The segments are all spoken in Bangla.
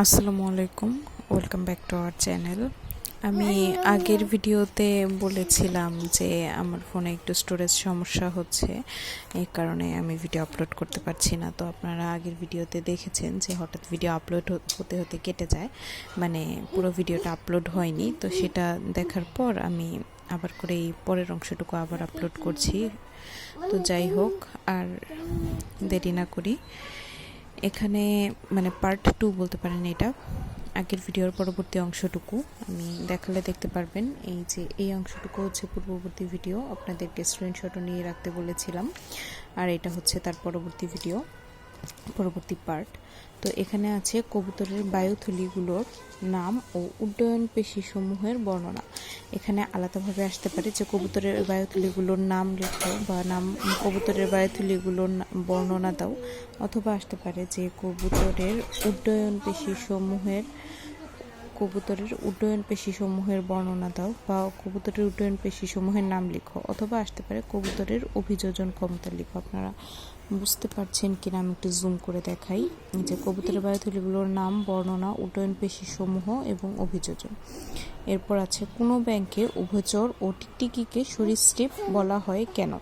আসসালামু আলাইকুম, welcome back to our channel. আমি আগের ভিডিওতে বলেছিলাম যে আমার ফোনে একটু স্টোরেজ সমস্যা হচ্ছে, এই কারণে আমি ভিডিও আপলোড করতে পারছি না। তো আপনারা আগের ভিডিওতে দেখেছেন যে হঠাৎ ভিডিও আপলোড হতে হতে কেটে যায় মানে পুরো ভিডিওটা আপলোড হয়নি। তো সেটা দেখার পর আমি আবার করে এই পরের অংশটুকু আবার আপলোড করছি। তো যাই হোক, আর দেরি না করি। এখানে মানে পার্ট টু বলতে পারেন এটা, আগের ভিডিওর পরবর্তী অংশটুকু। আমি দেখালে দেখতে পারবেন এই যে এই অংশটুকু হচ্ছে পূর্ববর্তী ভিডিও আপনাদেরকে স্ক্রিনশটও নিয়ে রাখতে বলেছিলাম। আর এটা হচ্ছে তার পরবর্তী ভিডিও পরবর্তী পার্ট তো এখানে আছে কবুতরের বায়ুথলিগুলোর নাম ও উড্ডয়ন পেশিসমূহের বর্ণনা। এখানে আলাদাভাবে আসতে পারে যে কবুতরের বায়ুথলিগুলোর নাম লেখো বা নাম, কবুতরের বায়ুথলিগুলোর বর্ণনা দাও। অথবা আসতে পারে যে কবুতরের উড্ডয়ন পেশিসমূহের কবুতরের উড্ডয়ন পেশিসমূহের বর্ণনা দাও বা কবুতরের উড্ডয়ন পেশিসমূহের নাম লিখো, অথবা আসতে পারে কবুতরের অভিযোজন ক্ষমতা লিখো। আপনারা বুঝতে পারছেন কিনা আমি একটু জুম করে দেখাই। যে কবুতরের বায়ুথলিগুলোর নাম, বর্ণনা, উড্ডয়ন পেশিসমূহ এবং অভিযোজন। এরপর আছে, কোনো ব্যাংকে উভচর ও টিকটিকিকে সরীসৃপ বলা হয় কেন?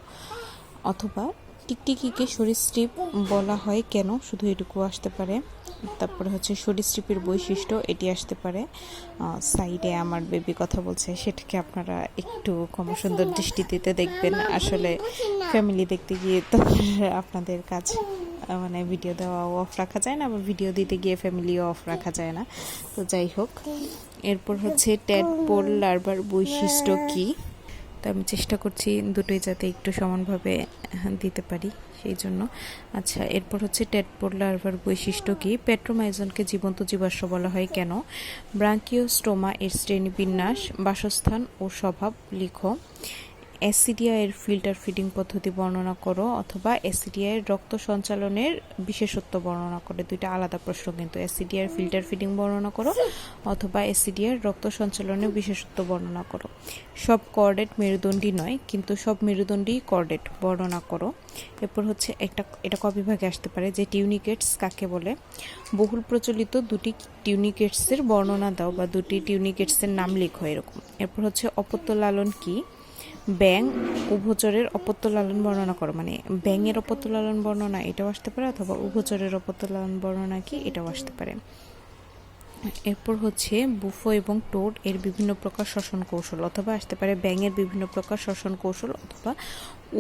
অথবা টিকটিকিকে সরীসৃপ বলা হয় কেন? শুধু এটুকু আসতে পারে। তারপরে হচ্ছে সরীসৃপের বৈশিষ্ট্য, এটি আসতে পারে। সাইডে আমার বেবি কথা বলছে, সেটাকে আপনারা একটু কম সুন্দর দৃষ্টিতে দেখবেন। আসলে ফ্যামিলি দেখতে গিয়ে তো আপনাদের কাজ মানে ভিডিও দেওয়া অফ রাখা যায় না, বা ভিডিও দিতে গিয়ে ফ্যামিলিও অফ রাখা যায় না। তো যাই হোক, এরপর হচ্ছে ট্যাড পোল লার্ভার বৈশিষ্ট্য কী? তো আমি চেষ্টা করছি দুটোই যাতে একটু সমানভাবে দিতে পারি সেই জন্য। আচ্ছা এরপর হচ্ছে টেটপোর লার্ভার বৈশিষ্ট্য কী? পেট্রোমাইজনকে জীবন্ত জীবাশ্ম বলা হয় কেন? ব্রাঙ্কিও স্টোমা এর শ্রেণীবিন্যাস, বাসস্থান ও স্বভাব, লিখো। অ্যাসিডিয়া ফিল্টার ফিডিং পদ্ধতি বর্ণনা করো অথবা অ্যাসিডিয়া এর রক্ত সঞ্চালনের বিশেষত্ব বর্ণনা করে। দুইটা আলাদা প্রশ্ন কিন্তু। অ্যাসিডিয়ার ফিল্টার ফিডিং বর্ণনা করো অথবা অ্যাসিডিয়ার রক্ত সঞ্চালনের বিশেষত্ব বর্ণনা করো। সব কর্ডেট মেরুদণ্ডী নয়, কিন্তু সব মেরুদণ্ডী কর্ডেট বর্ণনা করো। এরপর হচ্ছে একটা, এটা কবিভাগে আসতে পারে, যে টিউনিকেটস কাকে বলে? বহুল প্রচলিত দুটি টিউনিকেটসের বর্ণনা দাও বা দুটি টিউনিকেটসের নাম লেখো এরকম। এরপর হচ্ছে অপত্য লালন কী? ব্যাং উভচরের অপত্য লালন বর্ণনা করো। মানে ব্যাঙের অপত্য লালন বর্ণনা এটাও আসতে পারে অথবা উভচরের অপত্য লালন বর্ণনা কি এটাও আসতে পারে। এরপর হচ্ছে বুফো এবং টোট এর বিভিন্ন প্রকার শ্বসন কৌশল অথবা আসতে পারে ব্যাঙের বিভিন্ন প্রকার শ্বসন কৌশল অথবা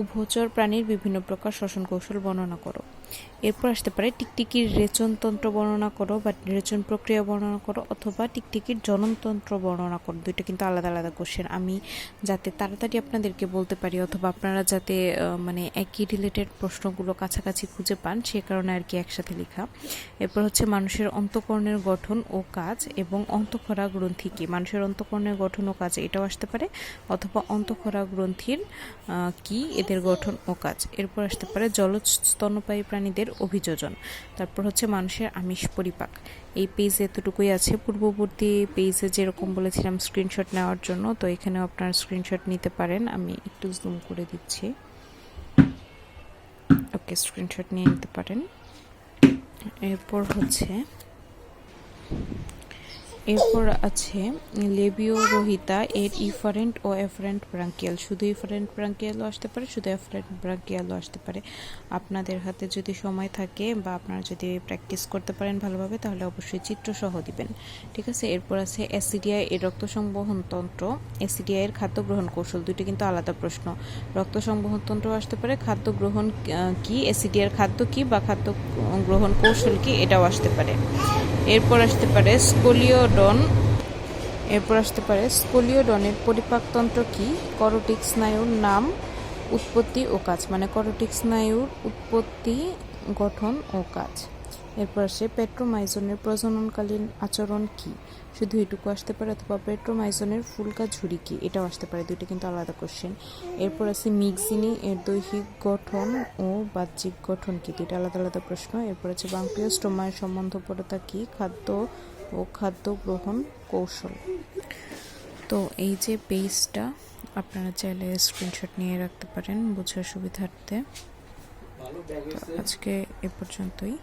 উভচর প্রাণীর বিভিন্ন প্রকার শ্বসন কৌশল বর্ণনা করো। এরপর আসতে পারে টিকটিকির রেচনতন্ত্র বর্ণনা করো বা রেচন প্রক্রিয়া বর্ণনা করো অথবা টিকটিকির জননতন্ত্র বর্ণনা করো। দুইটা কিন্তু আলাদা আলাদা কোশ্চেন আমি যাতে তাড়াতাড়ি আপনাদেরকে বলতে পারি অথবা আপনারা যাতে মানে একই রিলেটেড প্রশ্নগুলো কাছাকাছি খুঁজে পান, সে কারণে আর কি একসাথে লেখা। এরপর হচ্ছে মানুষের অন্তকর্ণের গঠন ও কাজ এবং অন্তঃক্ষরা গ্রন্থি কি? মানুষের অন্তকর্ণের গঠন ও কাজ এটাও আসতে পারে। অথবা অন্তঃক্ষরা গ্রন্থির কি? এদের গঠন ও কাজ। এরপর আসতে পারে জলজ স্তন্যপায়ী প্রাণীদের অভিযোজন। তারপর হচ্ছে মানুষের আমিষ পরিপাক। এই পেজ এতটুকুই আছে। পূর্ববর্তী পেজে যেরকম বলেছিলাম স্ক্রিনশট নেওয়ার জন্য, তো এখানেও আপনার স্ক্রিনশট নিতে পারেন। আমি একটু জুম করে দিচ্ছি। ওকে স্ক্রিনশট নিয়ে নিতে পারেন। এরপর হচ্ছে এরপর আছে লেবিও রোহিতা, এর ইফারেন্ট ও এফারেন্ট ব্রাঙ্কিয়াল। শুধু ইফারেন্ট ব্রাঙ্কিয়ালও আসতে পারে, শুধু এফারেন্ট ব্রাঙ্কিয়ালও আসতে পারে। আপনাদের হাতে যদি সময় থাকে বা আপনারা যদি প্র্যাকটিস করতে পারেন ভালোভাবে, তাহলে অবশ্যই চিত্র সহ দিবেন। ঠিক আছে? এরপর আছে অ্যাসিডিয়া এর রক্ত সংবহন তন্ত্র। অ্যাসিডিয়া এর খাদ্য গ্রহণ কৌশল দুটি কিন্তু আলাদা প্রশ্ন। রক্ত সংবহন তন্ত্র আসতে পারে, খাদ্য গ্রহণ কি, অ্যাসিডিয়ার খাদ্য কি বা খাদ্য গ্রহণ কৌশল কি, এটাও আসতে পারে। এরপর আসতে পারে স্কোলিওডন এরপর আসতে পারে স্কোলিওডনের পরিপাকতন্ত্র কি? করোটিক স্নায়ুর নাম, উৎপত্তি ও কাজ। মানে করোটিক স্নায়ুর উৎপত্তি, গঠন ও কাজ। এরপর আসে, পেট্রোমাইজনের প্রজননকালীন আচরণ কি? শুধু এটুকু আসতে পারে অথবা পেট্রোমাইজনের ফুলকা ঝুড়ি কি? এটাও আসতে পারে, দুইটা কিন্তু আলাদা কোশ্চেন এরপর আছে মিক্সিনি, এর দৈহিক গঠন ও বাহ্যিক গঠন কি? দুইটা আলাদা আলাদা প্রশ্ন। এরপর আছে বাঙ্কীয় স্টোমায় সম্বন্ধপরতা কি? খাদ্য ও খাদ্য গ্রহণ কৌশল। তো এই যে পেজটা, আপনারা চাইলে স্ক্রিনশট নিয়ে রাখতে পারেন, বোঝার সুবিধার্থে। আজকে এ পর্যন্তই।